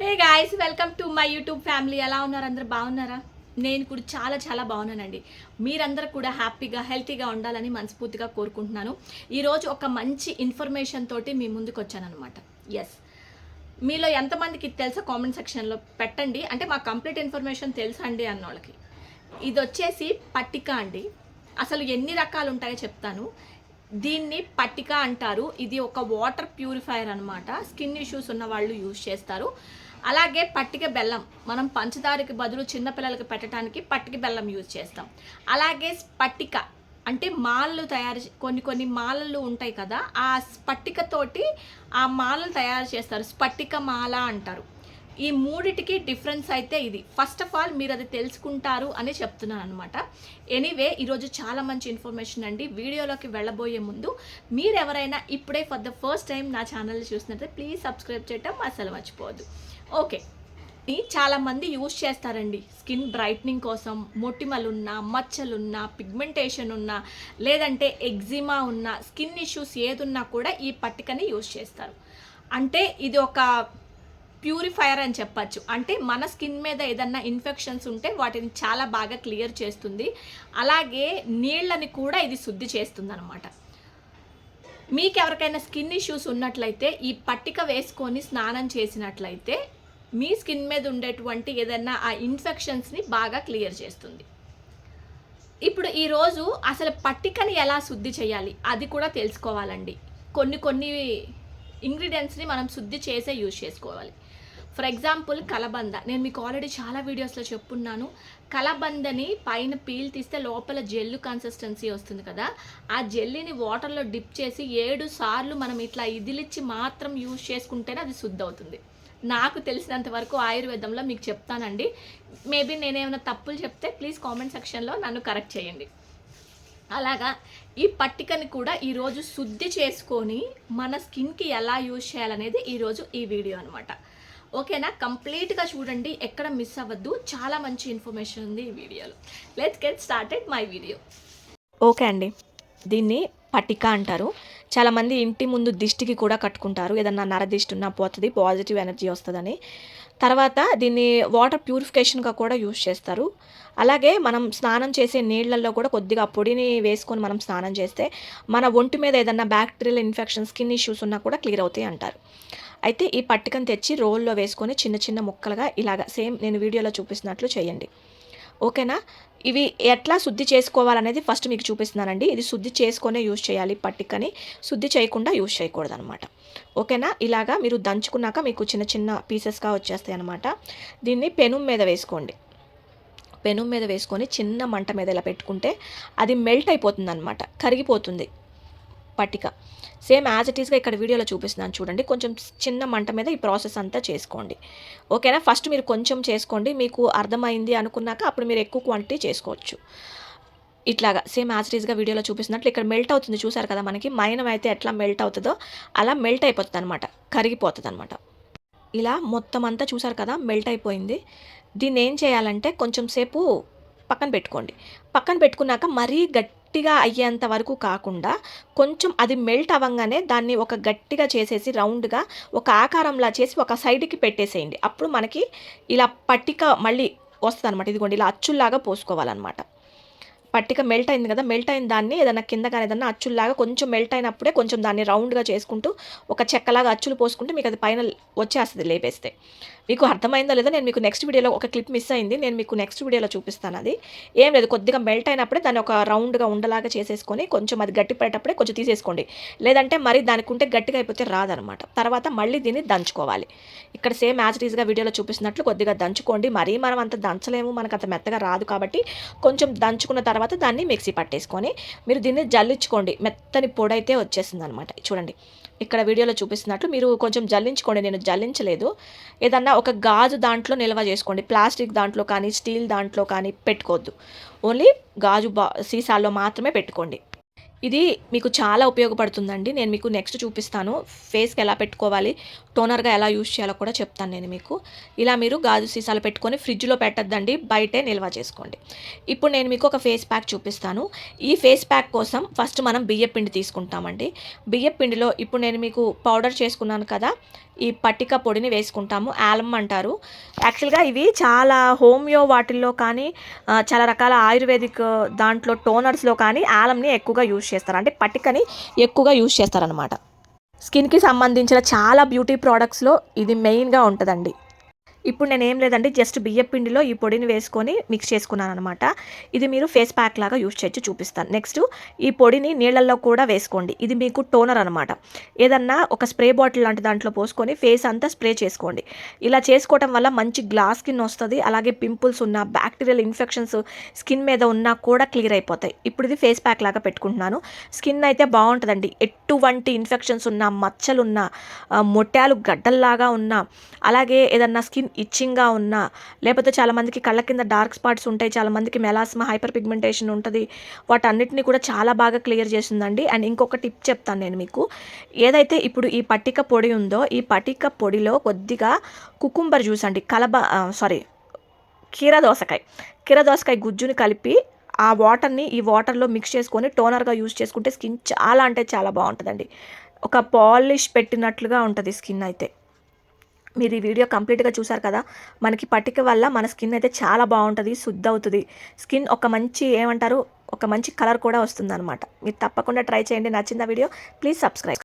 Hey guys welcome to my YouTube family ఎలా ఉన్నారు? అందరు బాగున్నారా? నేను కూడా చాలా చాలా బాగున్నానండి. మీరందరూ కూడా హ్యాపీగా హెల్తీగా ఉండాలని మనస్ఫూర్తిగా కోరుకుంటున్నాను. ఈరోజు ఒక మంచి ఇన్ఫర్మేషన్ తోటి మీ ముందుకు వచ్చానమాట ఎస్ మీలో ఎంతమందికి తెలుసా కామెంట్ సెక్షన్లో పెట్టండి. అంటే మా కంప్లీట్ ఇన్ఫర్మేషన్ తెలుసా అండి అన్న వాళ్ళకి. ఇది వచ్చేసి పట్టిక అండి. అసలు ఎన్ని రకాలు ఉంటాయో చెప్తాను. దీన్ని పట్టిక అంటారు. ఇది ఒక వాటర్ ప్యూరిఫైయర్ అనమాట స్కిన్ ఇష్యూస్ ఉన్న వాళ్ళు యూజ్ చేస్తారు. అలాగే పట్టిక బెల్లం. మనం పంచదారకి బదులు చిన్నపిల్లలకి పెట్టడానికి పట్టిక బెల్లం యూజ్ చేస్తాం. అలాగే పట్టిక అంటే మాలలు తయారు చే- కొన్ని కొన్ని మాలలు ఉంటాయి కదా ఆ స్పట్టికతోటి ఆ మాలలు తయారు చేస్తారు. స్పట్టిక మాల అంటారు. ఈ మూడిటికి డిఫరెన్స్ అయితే ఇది. ఫస్ట్ ఆఫ్ ఆల్ మీరు అది తెలుసుకుంటారు అని చెప్తున్నాను అనమాట ఎనీవే ఈరోజు చాలా మంచి ఇన్ఫర్మేషన్ అండి. వీడియోలోకి వెళ్ళబోయే ముందు మీరు ఎవరైనా ఇప్పుడే ఫర్ ద ఫస్ట్ టైం నా ఛానల్ చూసినట్లయితే ప్లీజ్ సబ్స్క్రైబ్ చేయటం అసలు మర్చిపోవద్దు. ఓకే. చాలామంది యూజ్ చేస్తారండి. స్కిన్ బ్రైట్నింగ్ కోసం మొటిమలున్నా మచ్చలున్నా పిగ్మెంటేషన్ ఉన్నా లేదంటే ఎగ్జిమా ఉన్న స్కిన్ ఇష్యూస్ ఏదున్నా కూడా ఈ పట్టికని యూజ్ చేస్తారు. అంటే ఇది ఒక ప్యూరిఫైయర్ అని చెప్పచ్చు. అంటే మన స్కిన్ మీద ఏదన్నా ఇన్ఫెక్షన్స్ ఉంటే వాటిని చాలా బాగా క్లియర్ చేస్తుంది. అలాగే నీళ్ళని కూడా ఇది శుద్ధి చేస్తుంది అనమాట మీకు ఎవరికైనా స్కిన్ ఇష్యూస్ ఉన్నట్లయితే ఈ పట్టిక వేసుకొని స్నానం చేసినట్లయితే మీ స్కిన్ మీద ఉండేటువంటి ఏదైనా ఆ ఇన్ఫెక్షన్స్ని బాగా క్లియర్ చేస్తుంది. ఇప్పుడు ఈరోజు అసలు పట్టికని ఎలా శుద్ధి చేయాలి? అది కూడా తెలుసుకోవాలండి. కొన్ని కొన్ని ఇంగ్రీడియంట్స్ని మనం శుద్ధి చేసే యూజ్ చేసుకోవాలి. ఫర్ ఎగ్జాంపుల్ కలబంద. నేను మీకు ఆల్రెడీ చాలా వీడియోస్లో చెప్పున్నాను. కలబందని పైన పీల్ తీస్తే లోపల జెల్లు కన్సిస్టెన్సీ వస్తుంది కదా. ఆ జెల్లీని వాటర్లో డిప్ చేసి ఏడు సార్లు మనం ఇట్లా ఇదిలిచ్చి మాత్రం యూజ్ చేసుకుంటేనే అది శుద్ధి అవుతుంది నాకు తెలిసినంత వరకు ఆయుర్వేదంలో మీకు చెప్తానండి. మేబీ నేనేమైనా తప్పులు చెప్తే ప్లీజ్ కామెంట్ సెక్షన్లో నన్ను కరెక్ట్ చేయండి. అలాగా ఈ పట్టికని కూడా ఈరోజు శుద్ధి చేసుకొని మన స్కిన్కి ఎలా యూజ్ చేయాలనేది ఈరోజు ఈ వీడియో అనమాట ఓకేనా కంప్లీట్గా చూడండి ఎక్కడ మిస్ అవ్వద్దు. చాలా మంచి ఇన్ఫర్మేషన్ ఉంది ఈ వీడియోలో let's get started my video okay అండి దీన్ని పట్టిక అంటారు. చాలామంది ఇంటి ముందు దిష్టికి కూడా కట్టుకుంటారు. ఏదన్నా నర దిష్టి ఉన్నా పోతుంది పాజిటివ్ ఎనర్జీ వస్తుందని. తర్వాత దీన్ని వాటర్ ప్యూరిఫికేషన్గా కూడా యూజ్ చేస్తారు. అలాగే మనం స్నానం చేసే నీళ్ళల్లో కూడా కొద్దిగా పొడిని వేసుకొని మనం స్నానం చేస్తే మన ఒంటి మీద ఏదన్నా బ్యాక్టీరియల్ ఇన్ఫెక్షన్ స్కిన్ ఇష్యూస్ ఉన్నా కూడా క్లియర్ అవుతాయి అంటారు. అయితే ఈ పట్టికను తెచ్చి రోల్లో వేసుకొని చిన్న చిన్న ముక్కలుగా ఇలాగా సేమ్ నేను వీడియోలో చూపిస్తున్నట్లు చేయండి. ఓకేనా? ఇవి ఎట్లా శుద్ధి చేసుకోవాలనేది ఫస్ట్ మీకు చూపిస్తున్నానండి. ఇది శుద్ధి చేసుకునే యూజ్ చేయాలి పట్టికని. శుద్ధి చేయకుండా యూజ్ చేయకూడదు అనమాట ఓకేనా? ఇలాగా మీరు దంచుకున్నాక మీకు చిన్న చిన్న పీసెస్గా వచ్చేస్తాయి అనమాట దీన్ని పెనుం మీద వేసుకోండి. పెనుం మీద వేసుకొని చిన్న మంట మీద ఇలా పెట్టుకుంటే అది మెల్ట్ అయిపోతుంది అనమాట కరిగిపోతుంది. పట్టిక. సేమ్ యాజ్ ఇట్ ఈస్గా ఇక్కడ వీడియోలో చూపిస్తున్నాను చూడండి. కొంచెం చిన్న మంట మీద ఈ ప్రాసెస్ అంతా చేసుకోండి. ఓకేనా? ఫస్ట్ మీరు కొంచెం చేసుకోండి. మీకు అర్థమైంది అనుకున్నాక అప్పుడు మీరు ఎక్కువ క్వాంటిటీ చేసుకోవచ్చు. ఇట్లాగా. సేమ్ యాజ్ ఇట్ ఈస్గా వీడియోలో చూపిస్తున్నట్లు ఇక్కడ మెల్ట్ అవుతుంది. చూసారు కదా మనకి? మైనం అయితే ఎట్లా మెల్ట్ అవుతుందో అలా మెల్ట్ అయిపోతుంది అనమాట కరిగిపోతుంది అనమాట ఇలా మొత్తం అంతా చూసారు కదా? మెల్ట్ అయిపోయింది. దీన్ని ఏం చేయాలంటే కొంచెం సేపు పక్కన పెట్టుకోండి. పక్కన పెట్టుకున్నాక మరీ గట్టిగా అయ్యేంత వరకు కాకుండా కొంచెం అది మెల్ట్ అవ్వగానే దాన్ని ఒక గట్టిగా చేసేసి రౌండ్గా ఒక ఆకారంలా చేసి ఒక సైడ్కి పెట్టేసేయండి. అప్పుడు మనకి ఇలా పట్టిక మళ్ళీ వస్తుంది అనమాట ఇదిగోండి ఇలా అచ్చుల్లాగా పోసుకోవాలన్నమాట. పట్టిక మెల్ట్ అయింది కదా మెల్ట్ అయిన దాన్ని ఏదైనా కింద కానీ ఏదైనా అచ్చుల్లాగా కొంచెం మెల్ట్ అయినప్పుడే కొంచెం దాన్ని రౌండ్గా చేసుకుంటూ ఒక చెక్కలాగా అచ్చులు పోసుకుంటే మీకు అది పైన వచ్చేస్తుంది లేపేస్తే. మీకు అర్థమైందో లేదో నేను మీకు నెక్స్ట్ వీడియోలో ఒక క్లిప్ మిస్ అయింది. నేను మీకు నెక్స్ట్ వీడియోలో చూపిస్తాను అది. ఏం లేదు కొద్దిగా మెల్ట్ అయినప్పుడే దాన్ని ఒక రౌండ్గా ఉండలాగా చేసేసుకొని కొంచెం అది గట్టి పడేటప్పుడే కొంచెం తీసేసుకోండి. లేదంటే మరి దానికి ఉంటే గట్టిగా అయిపోతే రాదనమాట. తర్వాత మళ్ళీ దీన్ని దంచుకోవాలి. ఇక్కడ సేమ్ యాజ్ ఈజ్గా వీడియోలో చూపిస్తున్నట్లు కొద్దిగా దంచుకోండి. మరీ మనం అంత దంచలేము మనకు అంత మెత్తగా రాదు కాబట్టి కొంచెం దంచుకున్న తర్వాత దాన్ని మిక్సీ పట్టేసుకొని మీరు దీన్ని జల్లించుకోండి. మెత్తని పొడైతే వచ్చేసింది అనమాట చూడండి ఇక్కడ వీడియోలో చూపిస్తున్నట్లు మీరు కొంచెం జల్లించుకోండి. నేను జల్లించలేదు. ఏదన్నా ఒక గాజు దాంట్లో నిల్వ చేసుకోండి. ప్లాస్టిక్ దాంట్లో కానీ స్టీల్ దాంట్లో కానీ పెట్టుకోవద్దు. ఓన్లీ గాజు బా సీసాల్లో మాత్రమే పెట్టుకోండి. ఇది మీకు చాలా ఉపయోగపడుతుందండి. నేను మీకు నెక్స్ట్ చూపిస్తాను. ఫేస్కి ఎలా పెట్టుకోవాలి టోనర్గా ఎలా యూజ్ చేయాలో కూడా చెప్తాను నేను మీకు. ఇలా మీరు గాజు సీసాలు పెట్టుకొని ఫ్రిడ్జ్లో పెట్టద్దండి బయటే నిల్వ చేసుకోండి. ఇప్పుడు నేను మీకు ఒక ఫేస్ ప్యాక్ చూపిస్తాను. ఈ ఫేస్ ప్యాక్ కోసం ఫస్ట్ మనం బియ్య పిండి తీసుకుంటామండి. బియ్య పిండిలో ఇప్పుడు నేను మీకు పౌడర్ చేసుకున్నాను కదా ఈ పట్టిక పొడిని వేసుకుంటాము. యాలమ్ అంటారు. యాక్చువల్గా ఇవి చాలా హోమియో వాటిల్లో కానీ చాలా రకాల ఆయుర్వేదిక్ దాంట్లో టోనర్స్లో కానీ ఆలంని ఎక్కువగా యూజ్ చేస్తారు. అంటే పట్టికని ఎక్కువగా యూజ్ చేస్తారనమాట స్కిన్కి సంబంధించిన చాలా బ్యూటీ ప్రోడక్ట్స్లో ఇది మెయిన్గా ఉంటుందండి. ఇప్పుడు నేను ఏం లేదండి జస్ట్ బియ్య పిండిలో ఈ పొడిని వేసుకొని మిక్స్ చేసుకున్నాను అనమాట ఇది మీరు ఫేస్ ప్యాక్ లాగా యూజ్ చేయొచ్చు చూపిస్తాను. నెక్స్ట్ ఈ పొడిని నీళ్ళల్లో కూడా వేసుకోండి. ఇది మీకు టోనర్ అనమాట ఏదన్నా ఒక స్ప్రే బాటిల్ లాంటి దాంట్లో పోసుకొని ఫేస్ అంతా స్ప్రే చేసుకోండి. ఇలా చేసుకోవటం వల్ల మంచి గ్లాస్ స్కిన్ వస్తుంది అలాగే పింపుల్స్ ఉన్న బ్యాక్టీరియల్ ఇన్ఫెక్షన్స్ స్కిన్ మీద ఉన్నా కూడా క్లియర్ అయిపోతాయి. ఇప్పుడు ఇది ఫేస్ ప్యాక్ లాగా పెట్టుకుంటున్నాను. స్కిన్ అయితే బాగుంటుందండి. ఎటువంటి ఇన్ఫెక్షన్స్ ఉన్నా మచ్చలున్నా మొట్టాలు గడ్డల్లాగా ఉన్నా అలాగే ఏదన్నా స్కిన్ ఇచ్చింగ్గా ఉన్నా. లేకపోతే చాలామందికి కళ్ళ కింద డార్క్ స్పాట్స్ ఉంటాయి. చాలామందికి మెలాస్మా హైపర్ పిగ్మెంటేషన్ ఉంటుంది. వాటన్నిటిని కూడా చాలా బాగా క్లియర్ చేసిందండి. అండ్ ఇంకొక టిప్ చెప్తాను నేను మీకు. ఏదైతే ఇప్పుడు ఈ పట్టిక పొడి ఉందో ఈ పట్టిక పొడిలో కొద్దిగా కుకుంబర్ జ్యూస్ అండి. కలబ సారీ కీర దోసకాయ. గుజ్జుని కలిపి ఆ వాటర్ని ఈ వాటర్లో మిక్స్ చేసుకొని టోనర్గా యూజ్ చేసుకుంటే స్కిన్ చాలా అంటే చాలా బాగుంటుందండి. ఒక పాలిష్ పెట్టినట్లుగా ఉంటుంది స్కిన్ అయితే. మీరు ఈ వీడియో కంప్లీట్గా చూసారు కదా మనకి పట్టిక వల్ల మన స్కిన్ అయితే చాలా బాగుంటుంది శుద్ధ అవుతుంది స్కిన్ ఒక మంచి ఏమంటారు ఒక మంచి కలర్ కూడా వస్తుంది అనమాట మీరు తప్పకుండా ట్రై చేయండి నచ్చిందా వీడియో ప్లీజ్ సబ్స్క్రైబ్.